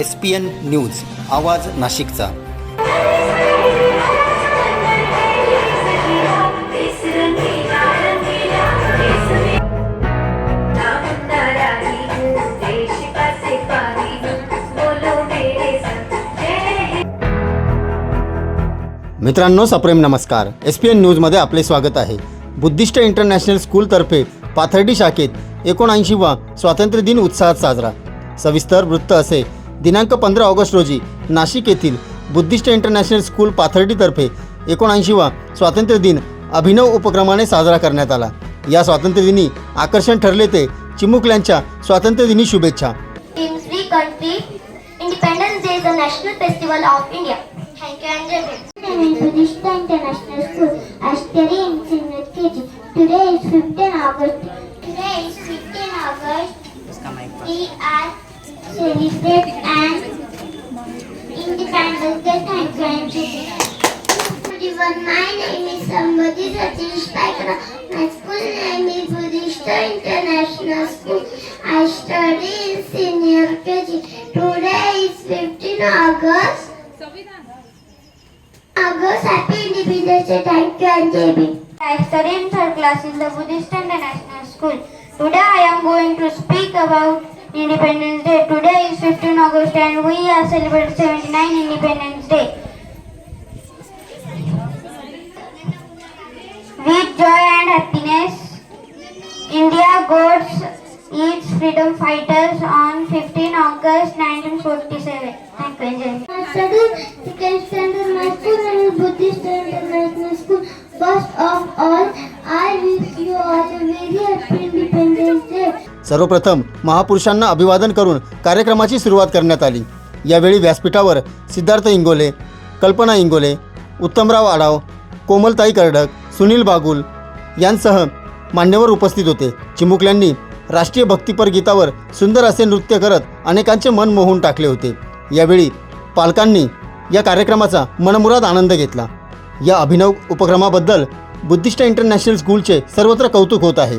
S P N news आवाज नाशिकचा. मित्रांनो सप्रेम नमस्कार. एस पी एन न्यूजमध्ये आपले स्वागत आहे. बुद्धिस्ट इंटरनॅशनल स्कूलतर्फे पाथर्डी शाखेत एकोणऐंशीवा स्वातंत्र्य दिन उत्साहात साजरा. सविस्तर वृत्त असे दिनांक पंधरा ऑगस्ट रोजी नाशिक येथील बुद्धिस्ट इंटरनॅशनल स्कूल पाथर्डीतर्फे एकोणऐंशीवा स्वातंत्र्यदिन अभिनव उपक्रमाने साजरा करण्यात आला. या स्वातंत्र्यदिनी आकर्षण ठरले ते चिमुकल्यांच्या स्वातंत्र्यदिनी शुभेच्छा. You, Anjali. Everyone, my name is Sambadi Satish Paikara. My school name is Buddhist International School. I study in senior KG. Today is 15 August. August, happy Independence Day. Thank you, Anjali. I study in third class in the Buddhist International School. Today I am going to speak about Independence Day. Today is 15 August and we are celebrating 79 Independence Day. With joy and happiness, India goes its freedom fighters on 15 August 1947. Thank you. I standard my school International School. First of all, I wish you all a very happy Independence Day. सर्वप्रथम महापुरुषांना अभिवादन करून कार्यक्रमाची सुरुवात करण्यात आली. यावेळी व्यासपीठावर सिद्धार्थ इंगोले कल्पना इंगोले उत्तमराव आडाव कोमलताई कर्डक सुनील बागुल यांसह मान्यवर उपस्थित होते. चिमुकल्यांनी राष्ट्रीय भक्तिपर गीतावर सुंदर असे नृत्य करत अनेकांचे मन मोहून टाकले होते. यावेळी पालकांनी या कार्यक्रमाचा मनमुराद आनंद घेतला. या अभिनव उपक्रमाबद्दल बुद्धिस्ट इंटरनॅशनल स्कूलचे सर्वत्र कौतुक होत आहे.